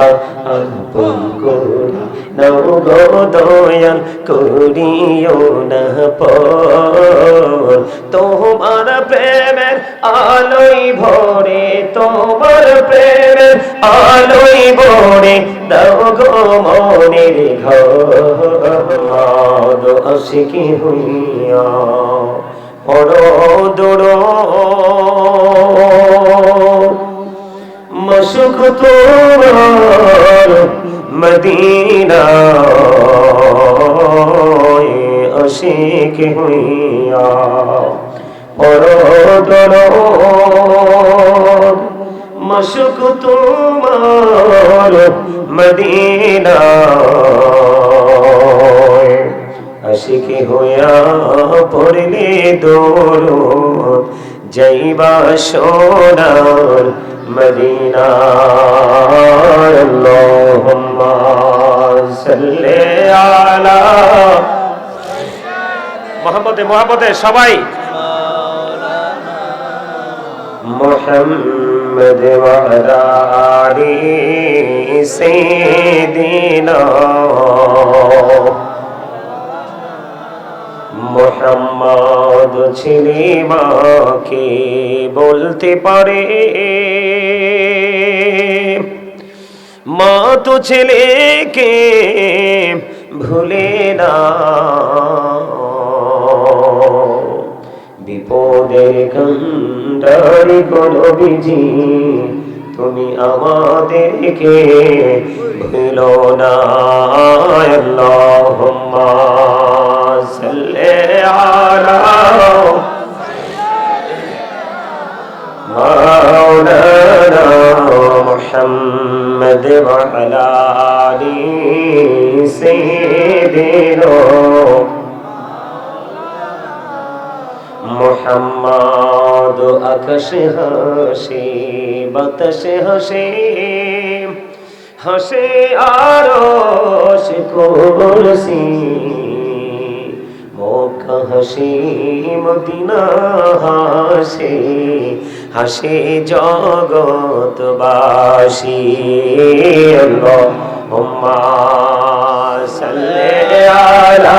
আপন করিও না পর তোমার প্রেমের আলোই ভরে তোমার প্রেমের আলোই ভরে দাও গো মনের ঘর। হইয়া পড়ো দোড়ো মশুক তোমার মদিনা আশিক হইয়া পরদর মশুক তোমার মদিনা আশিকি হইয়া পড়লে দৌড় যাইবা সোনার মদিনা। আল্লাহুম্মা সাল্লি আলা মোহাম্মদে মোহাম্মদে সবাই। মোহাম্মদ ওয়ালা আলি সাইয়্যিদিনা মোহাম্মদ ছেলে মাকে বলতে পারে। মা তো ছেলেকে ভুলে না। বিপদের কান্ডারি কোনো বিজি তুমি আমাদেরকে ভুলো না। আল্লাহুম্মা مولانا محمد وعلى آل سيدنا মোহাম্মদ আকাশ হাসে বাতাস হাসে হাসে আরশ কুরসি মক্কা হাসে মদিনা হাসে হাসে জগৎবাসী। আল্লাহুম্মা সাল্লি আলা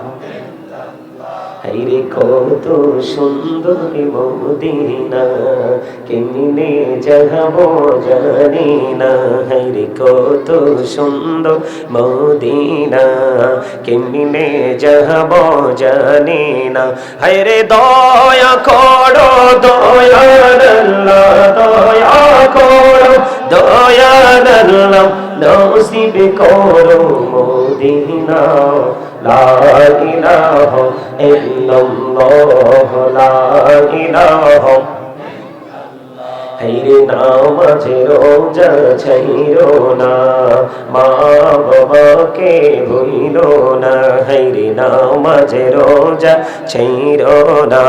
হাইরে কত সুন্দর মদিনা, কেমনে যাব জানি না। হাইরে কত সুন্দর মদিনা, কেমনে যাব জানি না। হাইরে দয়া করো আল্লাহ, দয়া করো আল্লাহ, নসিব করো মদিনা। লা ইলাহা ইল্লাল্লাহ, লা ইলাহা। হাইরে নামাজে রোজা ছাইরো না, মা বাবাকে ভুইলো না। হাইরে নামাজে রোজা ছাইরো না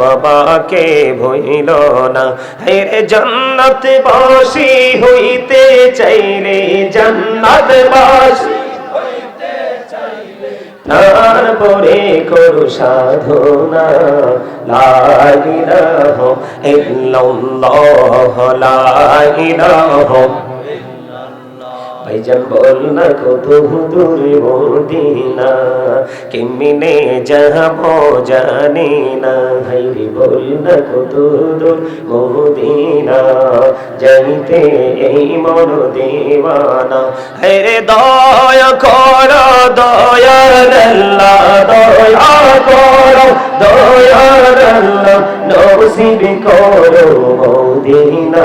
বাবাকে ভুইল না। হাইরে জান্নাত বাসি হইতে চাইলে জান্নাত বাসি তারপরে করু সাধনা লাইলাহ ইল্লাল্লাহ লাইলাহ ভাইজান বল না কত দূর মদিনা, কেমনে যাব জানি না। হাইরে বল না কত দূর মদিনা যাইতে এই মন দেওয়ানা। হাইরে দয়া কর দয়ার আল্লাহ দয়া কর দয়ার আল্লাহ নসিব করো মদিনা।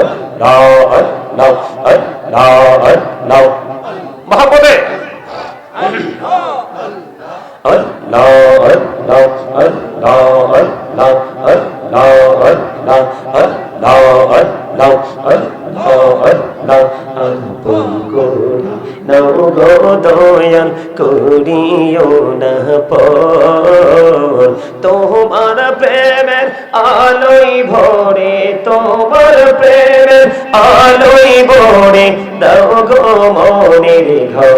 নাও গো দয়াল করিও না পর। তোমার প্রেমের আলোই ভরে, তোমার প্রেমের আলোই ভরে, দাও গো মনের ঘর।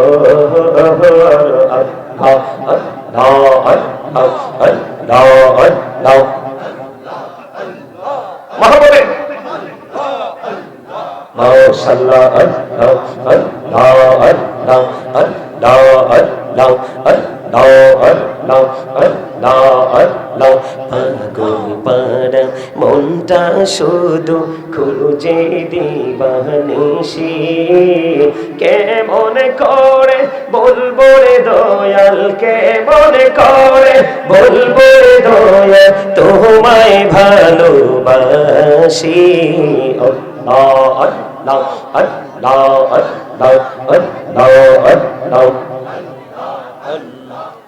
আল্লাহ আল্লাহ আল্লাহ পাগলপাড়া মনটা শুধু খুঁজে দিবানিসি কেমন করে বলব রে দয়াল? কেমন করে বলব রে দয়াল? তোমায় ভালোবাসি। দাও হর দাও হর দাও হর দাও হর দাও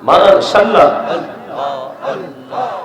মাশাআল্লাহ আল্লাহ আল্লাহ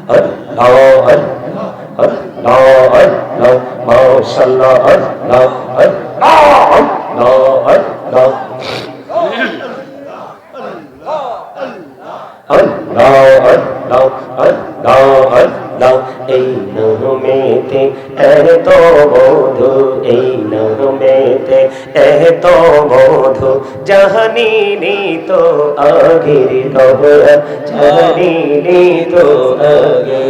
No, no, no, no, এত মধু তো আগে আগে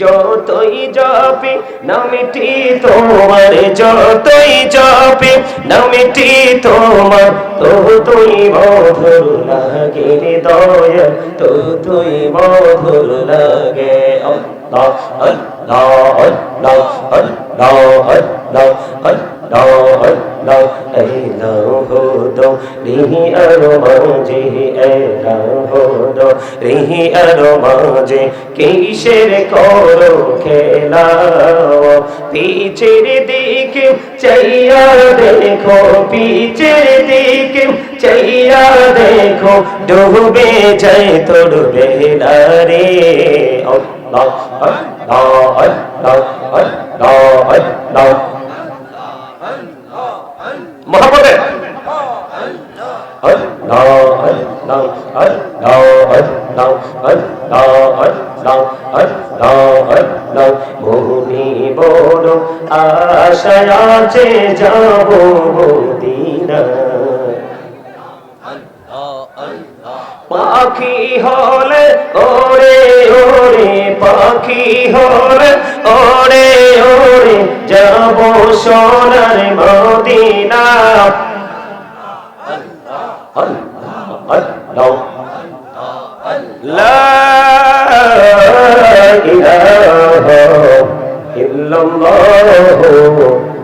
যতই যাবে নামিটি তোমার, যতই যাবে নামিটি তোমার তো তুই মধুর রাগির দয় তো তুই মধুর লাগে। অল্লাহ অল্লাহ অল্লাহ অল্লাহ অল্লাহ অল্লাহ অল্লাহ এই লহু দো রিহি আর মাঝে এই লহু দো রিহি আর মাঝে, কিসের করো খেলা? পিছের দিকে চাইয়া দেখো পিছের দিকে চাইয়া দেখো, ডুবে যাই তো ডুবে না রে মহাপদের ভূমি বড় আশা আছে যাব দিনা পাখি হলে ওরে ওরে পাখি হলে ওরে ওরে যাব সোনার মদিনা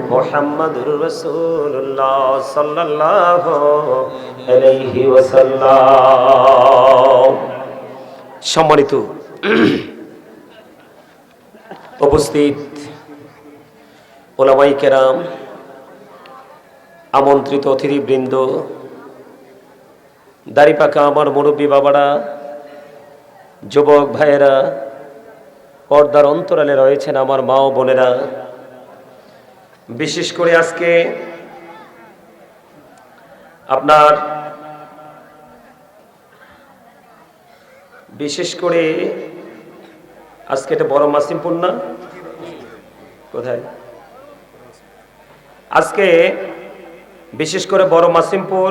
মুহাম্মাদুর সম্মানিত উপস্থিত ওলামাই কেরাম, আমন্ত্রিত অতিথিবৃন্দ, দাড়িপাকা আমার মুরব্বী বাবারা, যুবক ভাইয়েরা, পর্দার অন্তরালে রয়েছেন আমার মা ও বোনেরা। বিশেষ করে আজকে আপনার বিশেষ করে আজকে এটা বড় মাসিমপুর না? কোথায়? আজকে বিশেষ করে বড় মাসিমপুর